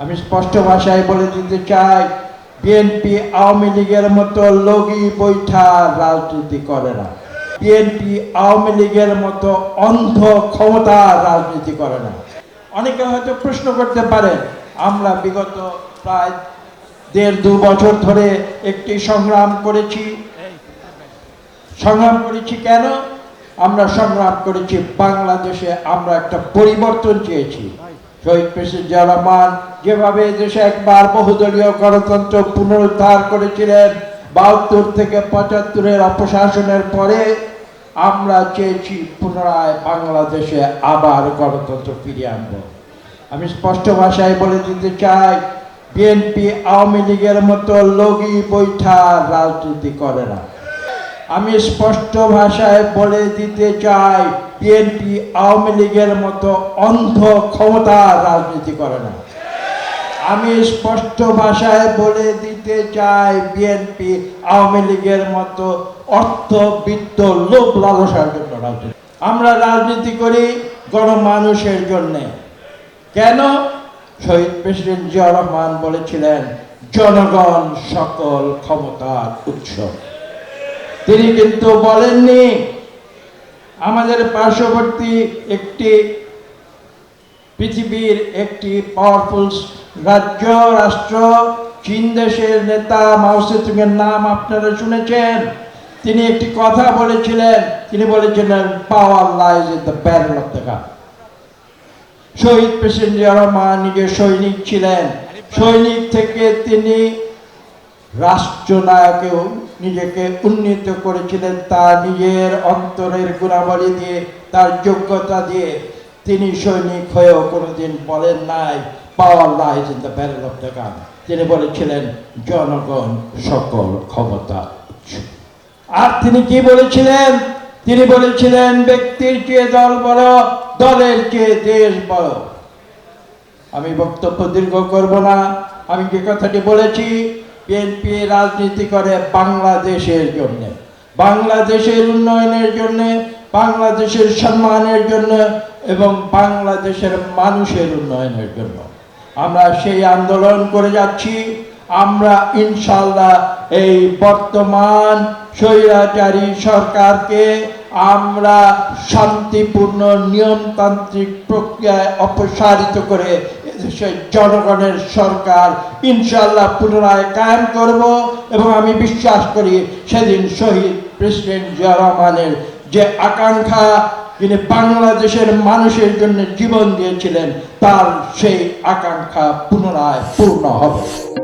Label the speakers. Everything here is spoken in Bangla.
Speaker 1: আমি স্পষ্ট ভাষায় বলে দিতে চাই বিএনপি আওয়ামী লীগের মতো লগি বৈঠা রাজনীতি করে না। বিএনপি আওয়ামী লীগের মতো অন্ধ ক্ষমতা রাজনীতি করে না। অনেকে হয়তো প্রশ্ন করতে পারে আমরা বিগত প্রায় দেড় দু বছর ধরে একটি সংগ্রাম করেছি। সংগ্রাম করেছি কেন? আমরা সংগ্রাম করেছি বাংলাদেশে আমরা একটা পরিবর্তন চেয়েছি। শহীদ প্রেসিডেন্ট জিয়া যেভাবে দেশে একবার বহুদলীয় গণতন্ত্র পুনরুদ্ধার করেছিলেন, বাহাত্তর থেকে পঁচাত্তরের অপশাসনের পরে আমরা চেয়েছি পুনরায় বাংলাদেশে আবার গণতন্ত্র ফিরিয়ে আনব। আমি স্পষ্ট ভাষায় বলে দিতে চাই, বিএনপি আওয়ামী লীগের মতো লগি বৈঠা রাজনীতি করে না। আমি স্পষ্ট ভাষায় বলে দিতে চাই, বিএনপি আওয়ামী লীগের মতো অন্ধ ক্ষমতা রাজনীতি করে না। আমি স্পষ্ট ভাষায় বলে দিতে চাই, বিএনপি আওয়ামী লীগের মতো অর্থবিত্ত লোক লালসার জন্য রাজনীতি। আমরা রাজনীতি করি গণমানুষের জন্যে। কেন? শহীদ প্রেসিডেন্ট জিয়া রহমান বলেছিলেন, জনগণ সকল ক্ষমতার উৎস। তিনি কিন্তু বলেননি, আমাদের পার্শ্ববর্তী একটি পৃথিবীর একটি পাওয়ারফুল রাজ্য, রাষ্ট্র, চীন দেশের নেতা মাওসেতুংয়ের নাম আপনারা শুনেছেন। তিনি একটি কথা বলেছিলেন, তিনি বলেছিলেন power lies in the barrel of the gun Shahid president Rahman নিজে সৈনিক ছিলেন। সৈনিক থেকে তিনি রাষ্ট্রনায়কেও নিজেকে উন্নীত করেছিলেন তার নিজের অন্তরের গুণাবলী দিয়ে, তার যোগ্যতা দিয়ে। তিনি সৈনিক হয়েও কোনোদিন বলেন নাই power lies in the barrel of the gun তিনি বলেছিলেন, জনগণ সকল ক্ষমতা আর তিনি কি বলেছিলেন? তিনি বলেছিলেন, ব্যক্তির চেয়ে দল বড়, দলের চেয়ে দেশ বড়। আমি বক্তব্য দীর্ঘ করব না। আমি যে কথাটি বলেছি বিএনপি রাজনীতি করে বাংলাদেশের জন্য, বাংলাদেশের উন্নয়নের জন্য, বাংলাদেশের সম্মানের জন্য এবং বাংলাদেশের মানুষের উন্নয়নের জন্য। আমরা সেই আন্দোলন করে যাচ্ছি। আমরা ইনশাল্লাহ এই বর্তমান স্বৈরাচারী সরকারকে আমরা শান্তিপূর্ণ নিয়মতান্ত্রিক প্রক্রিয়ায় অপসারিত করে এদেশের জনগণের সরকার ইনশাল্লাহ পুনরায় কায়েম করব এবং আমি বিশ্বাস করি সেদিন শহীদ প্রেসিডেন্ট জিয়া রহমানের যে আকাঙ্ক্ষা তিনি বাংলাদেশের মানুষের জন্য জীবন দিয়েছিলেন, তার সেই আকাঙ্ক্ষা পুনরায় পূর্ণ হবে।